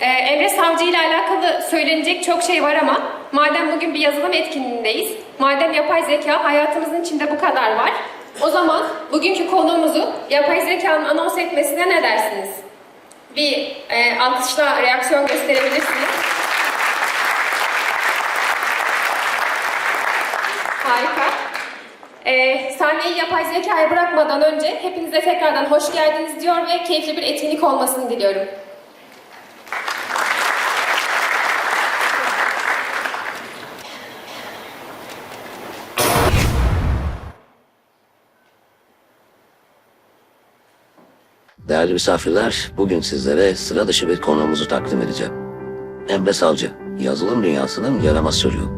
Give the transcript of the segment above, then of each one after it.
Ee, Emre Savcı ile alakalı söylenecek çok şey var ama madem bugün bir yazılım etkinliğindeyiz, madem yapay zeka hayatımızın içinde bu kadar var, o zaman bugünkü konuğumuzu yapay zekanın anons etmesine ne dersiniz? Bir e, alkışla reaksiyon gösterebilirsiniz. Harika. Ee, sahneyi yapay zekaya bırakmadan önce hepinize tekrardan hoş geldiniz diyor ve keyifli bir etkinlik olmasını diliyorum. Değerli misafirler, bugün sizlere sıra dışı bir konuğumuzu takdim edeceğim. Emre Savcı, yazılım dünyasının yaramaz çocuğu.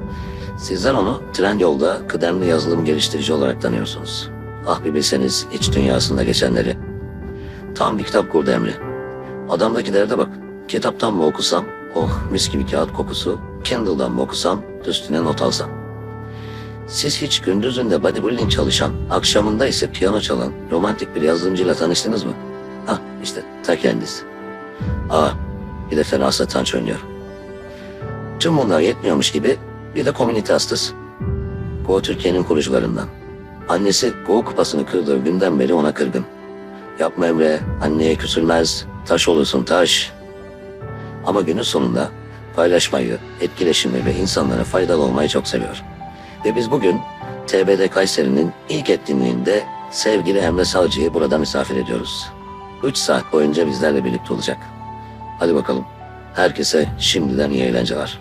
Sizler onu Trendyol'da kıdemli yazılım geliştirici olarak tanıyorsunuz. Ah bir bilseniz iç dünyasında geçenleri. Tam bir kitap kurdu Emre. Adamdaki derde bak. Kitaptan mı okusam, oh mis gibi kağıt kokusu, Kindle'dan mı okusam, üstüne not alsam. Siz hiç gündüzünde bodybuilding çalışan, akşamında ise piyano çalan romantik bir yazılımcıyla tanıştınız mı? İşte ta kendisi. Aa bir de fena satranç oynuyor. Tüm bunlar yetmiyormuş gibi bir de komünite hastası. Go Türkiye'nin kurucularından. Annesi Go kupasını kırdığı günden beri ona kırgın. Yapma Emre, anneye küsülmez, taş olursun taş. Ama günün sonunda paylaşmayı, etkileşimi ve insanlara faydalı olmayı çok seviyor. Ve biz bugün TBD Kayseri'nin ilk etkinliğinde sevgili Emre Savcı'yı burada misafir ediyoruz. 3 saat boyunca bizlerle birlikte olacak. Hadi bakalım. Herkese şimdiden iyi eğlenceler.